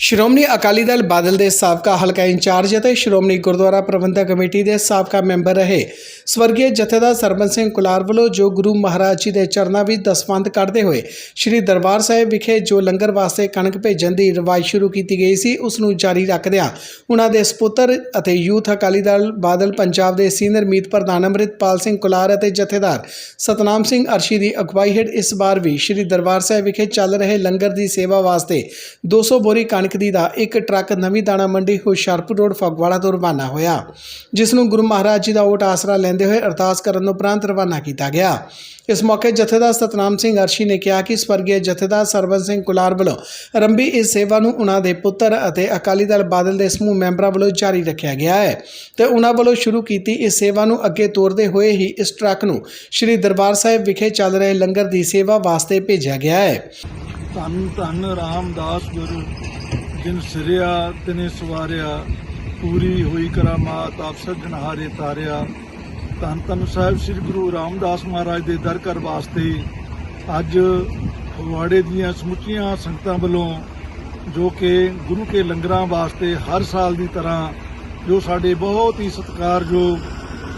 ਸ਼੍ਰੋਮਣੀ ਅਕਾਲੀ ਦਲ ਬਾਦਲ ਦੇ ਸਾਬਕਾ ਹਲਕਾ ਇੰਚਾਰਜ ਅਤੇ ਸ਼੍ਰੋਮਣੀ ਗੁਰਦੁਆਰਾ ਪ੍ਰਬੰਧਕ ਕਮੇਟੀ ਦੇ ਸਾਬਕਾ ਮੈਂਬਰ ਰਹੇ। ਸਵਰਗੀ ਜਥੇਦਾਰ ਸਰਬਨ ਸਿੰਘ ਕੁਲਾਰ ਵੱਲੋਂ ਜੋ ਗੁਰੂ ਮਹਾਰਾਜ ਜੀ ਦੇ ਚਰਨਾਂ ਵਿੱਚ ਦਸਵੰਧ ਕੱਢਦੇ ਹੋਏ ਸ੍ਰੀ ਦਰਬਾਰ ਸਾਹਿਬ ਵਿਖੇ ਜੋ ਲੰਗਰ ਵਾਸਤੇ ਕਣਕ ਭੇਜਣ ਦੀ ਰਵਾਇਤ ਸ਼ੁਰੂ ਕੀਤੀ ਗਈ ਸੀ, ਉਸ ਨੂੰ ਜਾਰੀ ਰੱਖਦਿਆਂ ਉਹਨਾਂ ਦੇ ਸਪੁੱਤਰ ਅਤੇ ਯੂਥ ਅਕਾਲੀ ਦਲ ਬਾਦਲ ਪੰਜਾਬ ਦੇ ਸੀਨੀਅਰ ਮੀਤ ਪ੍ਰਧਾਨ ਅੰਮ੍ਰਿਤਪਾਲ ਸਿੰਘ ਕੁਲਾਰ ਅਤੇ ਜਥੇਦਾਰ ਸਤਨਾਮ ਸਿੰਘ ਅਰਸ਼ੀ ਦੀ ਅਗਵਾਈ ਹੇਠ ਇਸ ਵਾਰ ਵੀ ਸ੍ਰੀ ਦਰਬਾਰ ਸਾਹਿਬ ਵਿਖੇ ਚੱਲ ਰਹੇ ਲੰਗਰ ਦੀ ਸੇਵਾ ਵਾਸਤੇ 200 ਬੋਰੀ ਕਣਕ ਦੀ ਦਾ ਇੱਕ ਟਰੱਕ ਨਵੀਂ ਦਾਣਾ ਮੰਡੀ ਹੁਸ਼ਿਆਰਪੁਰ ਰੋਡ ਫਗਵਾੜਾ ਤੋਂ ਰਵਾਨਾ ਹੋਇਆ, ਜਿਸ ਨੂੰ ਗੁਰੂ ਮਹਾਰਾਜ ਜੀ ਦਾ ਓਟ ਆਸਰਾ ਲੈਂਦੇ ਹੋਏ ਅਰਦਾਸ ਕਰਨ ਉਪਰੰਤ ਰਵਾਨਾ ਕੀਤਾ ਗਿਆ। ਇਸ ਮੌਕੇ ਜਥੇਦਾਰ ਸਤਨਾਮ ਸਿੰਘ ਅਰਸ਼ੀ ਨੇ ਕਿਹਾ ਕਿ ਸਵਰਗੀ ਜਥੇਦਾਰ ਸਰਬਨ ਸਿੰਘ ਕੁਲਾਰ ਵੱਲੋਂ ਆਰੰਭੀ ਇਸ ਸੇਵਾ ਨੂੰ ਉਹਨਾਂ ਦੇ ਪੁੱਤਰ ਅਤੇ ਅਕਾਲੀ ਦਲ ਬਾਦਲ ਦੇ ਸਮੂਹ ਮੈਂਬਰਾਂ ਵੱਲੋਂ ਜਾਰੀ ਰੱਖਿਆ ਗਿਆ ਹੈ ਤੇ ਉਹਨਾਂ ਵੱਲੋਂ ਸ਼ੁਰੂ ਕੀਤੀ ਇਸ ਸੇਵਾ ਨੂੰ ਅੱਗੇ ਤੋਰਦੇ ਹੋਏ ਹੀ ਇਸ ਟਰੱਕ ਨੂੰ ਸ੍ਰੀ ਦਰਬਾਰ ਸਾਹਿਬ ਵਿਖੇ ਚੱਲ ਰਹੇ ਲੰਗਰ ਦੀ ਸੇਵਾ ਵਾਸਤੇ ਭੇਜਿਆ ਗਿਆ ਹੈ। ਧੰਨ ਧੰਨ ਰਾਮਦਾਸ ਗੁਰੂ। ਜਿਨ ਸਿਰਿਆ ਤਿਨੇ ਸਵਾਰਿਆ, ਪੂਰੀ ਹੋਈ ਕਰਾਮਾਤ, ਆਪ ਸੱਜਣਹਾਰੇ ਤਾਰਿਆ। ਧੰਨ ਧੰਨ ਸਾਹਿਬ ਸ੍ਰੀ ਗੁਰੂ ਰਾਮਦਾਸ ਮਹਾਰਾਜ ਦੇ ਦਰ ਘਰ ਵਾਸਤੇ ਅੱਜ ਫਗਵਾੜੇ ਦੀਆਂ ਸਮੁੱਚੀਆਂ ਸੰਗਤਾਂ ਵੱਲੋਂ ਜੋ ਕਿ ਗੁਰੂ ਕੇ ਲੰਗਰਾਂ ਵਾਸਤੇ ਹਰ ਸਾਲ ਦੀ ਤਰ੍ਹਾਂ ਜੋ ਸਾਡੇ ਬਹੁਤ ਹੀ ਸਤਿਕਾਰਯੋਗ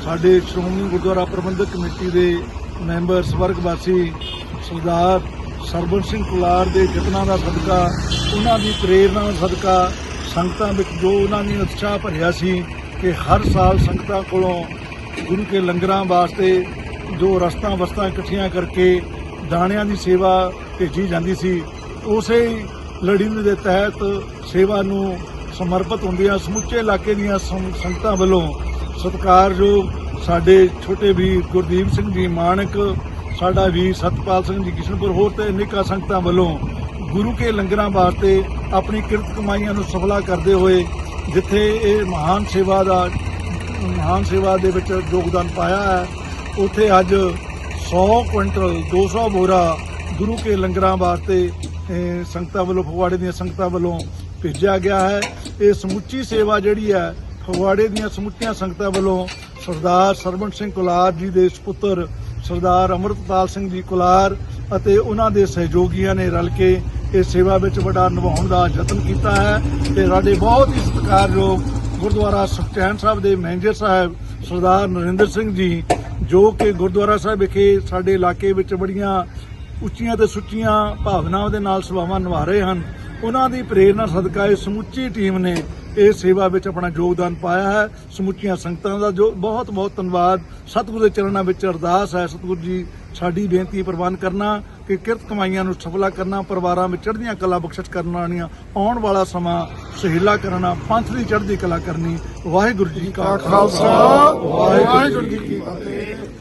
ਸਾਡੇ ਸ਼੍ਰੋਮਣੀ ਗੁਰਦੁਆਰਾ ਪ੍ਰਬੰਧਕ ਕਮੇਟੀ ਦੇ ਮੈਂਬਰ ਸਵਰਗਵਾਸੀ ਸਰਦਾਰ ਸਰਬਨ ਸਿੰਘ ਕੁਲਾਰ ਦੇ ਯਤਨਾਂ ਦਾ ਸਦਕਾ ਉਹਨਾਂ ਦੀ ਪ੍ਰੇਰਣਾ ਸਦਕਾ, ਸੰਗਤਾਂ ਵਿੱਚ ਜੋ ਉਹਨਾਂ ਨੇ ਉਤਸ਼ਾਹ ਭਰਿਆ ਸੀ ਕਿ ਹਰ ਸਾਲ ਸੰਗਤਾਂ ਕੋਲੋਂ ਗੁਰੂ ਕੇ ਲੰਗਰਾਂ ਵਾਸਤੇ ਜੋ ਰਸਤਾਂ ਵਸਤਾਂ ਇਕੱਠੀਆਂ ਕਰਕੇ ਦਾਣਿਆਂ ਦੀ ਸੇਵਾ ਭੇਜੀ ਜਾਂਦੀ ਸੀ, ਉਸੇ ਲੜੀ ਦੇ ਤਹਿਤ ਸੇਵਾ ਨੂੰ ਸਮਰਪਿਤ ਹੁੰਦੀਆਂ, ਸਮੁੱਚੇ ਇਲਾਕੇ ਦੀਆਂ ਸੰਗਤਾਂ ਵੱਲੋਂ ਸਤਿਕਾਰਯੋਗ ਸਾਡੇ ਛੋਟੇ ਵੀਰ ਗੁਰਦੀਪ ਸਿੰਘ ਜੀ ਮਾਨਕ ਸਾਡਾ ਵੀਰ ਸਤਪਾਲ ਸਿੰਘ ਜੀ ਕਿਸ਼ਨਪੁਰ, ਹੋਰ ਤੇ ਅਨੇਕਾਂ ਸੰਗਤਾਂ ਵੱਲੋਂ ਗੁਰੂ ਕੇ ਲੰਗਰਾਂ ਵਾਸਤੇ ਆਪਣੀ ਕਿਰਤ ਕਮਾਈਆਂ ਨੂੰ ਸਫਲਾ ਕਰਦੇ ਹੋਏ ਜਿੱਥੇ ਇਹ ਮਹਾਨ ਸੇਵਾ ਦਾ, ਮਹਾਨ ਸੇਵਾ ਦੇ ਵਿੱਚ ਯੋਗਦਾਨ ਪਾਇਆ ਹੈ, ਉੱਥੇ ਅੱਜ 100 ਕੁਇੰਟਲ 200 ਬੋਰਾ ਗੁਰੂ ਕੇ ਲੰਗਰਾਂ ਵਾਸਤੇ ਸੰਗਤਾਂ ਵੱਲੋਂ, ਫਗਵਾੜੇ ਦੀਆਂ ਸੰਗਤਾਂ ਵੱਲੋਂ ਭੇਜਿਆ ਗਿਆ ਹੈ। ਇਹ ਸਮੁੱਚੀ ਸੇਵਾ ਜਿਹੜੀ ਹੈ, ਫਗਵਾੜੇ ਦੀਆਂ ਸਮੁੱਚੀਆਂ ਸੰਗਤਾਂ ਵੱਲੋਂ ਸਰਦਾਰ ਸਰਵਣ ਸਿੰਘ ਕੁਲਾਰ ਜੀ ਦੇ ਸੁਪੁੱਤਰ ਸਰਦਾਰ ਅਮਰਤਪਾਲ ਸਿੰਘ ਜੀ ਕੁਲਾਰ ਅਤੇ ਉਹਨਾਂ ਦੇ ਸਹਿਯੋਗੀਆਂ ਨੇ ਰਲ ਕੇ ਇਹ ਸੇਵਾ ਵਿੱਚ ਵੱਡਾ ਨਿਭਾਉਣ ਦਾ ਯਤਨ ਕੀਤਾ ਹੈ ਤੇ ਸਾਡੇ ਬਹੁਤ ਹੀ ਸਤਿਕਾਰਯੋਗ ਗੁਰਦੁਆਰਾ ਸੁਖਚੈਨ ਸਾਹਿਬ ਦੇ ਮੈਨੇਜਰ ਸਾਹਿਬ ਸਰਦਾਰ ਨਰਿੰਦਰ ਸਿੰਘ ਜੀ, ਜੋ ਕਿ ਗੁਰਦੁਆਰਾ ਸਾਹਿਬ ਵਿਖੇ ਸਾਡੇ ਇਲਾਕੇ ਵਿੱਚ ਬੜੀਆਂ ਉੱਚੀਆਂ ਤੇ ਸੁੱਚੀਆਂ ਭਾਵਨਾਵਾਂ ਦੇ ਨਾਲ ਸੇਵਾਵਾਂ ਨਿਭਾ ਰਹੇ ਹਨ। ਉਹਨਾਂ ਦੀ ਪ੍ਰੇਰਣਾ ਸਦਕਾ ਇਹ ਸਮੁੱਚੀ ਟੀਮ ਨੇ ਇਹ ਸੇਵਾ ਵਿੱਚ ਆਪਣਾ ਯੋਗਦਾਨ ਪਾਇਆ ਹੈ। ਸਮੁੱਚੀਆਂ ਸੰਗਤਾਂ ਦਾ ਜੋ ਬਹੁਤ ਬਹੁਤ ਧੰਨਵਾਦ। ਸਤਿਗੁਰੂ ਦੇ ਚਰਨਾਂ ਵਿੱਚ ਅਰਦਾਸ ਹੈ। ਸਤਿਗੁਰੂ ਜੀ ਸਾਡੀ ਬੇਨਤੀ ਪ੍ਰਵਾਨ ਕਰਨਾ ਕਿ ਕਿਰਤ ਕਮਾਈਆਂ ਨੂੰ ਸਫਲਾ ਕਰਨਾ ਪਰਿਵਾਰਾਂ ਵਿੱਚ ਚੜ੍ਹਦੀਆਂ ਕਲਾ ਬਖਸ਼ਿਸ਼ ਕਰਨ ਵਾਲੀਆਂ ਆਉਣ ਵਾਲਾ ਸਮਾਂ ਸੁਹੇਲਾ ਕਰਨਾ ਪੰਥ ਦੀ ਚੜ੍ਹਦੀ ਕਲਾ ਕਰਨੀ। ਵਾਹਿਗੁਰੂ ਜੀ ਕਾ ਖਾਲਸਾ। ਵਾਹਿਗੁਰੂ ਜੀ ਕੀ ਫਤਿਹ।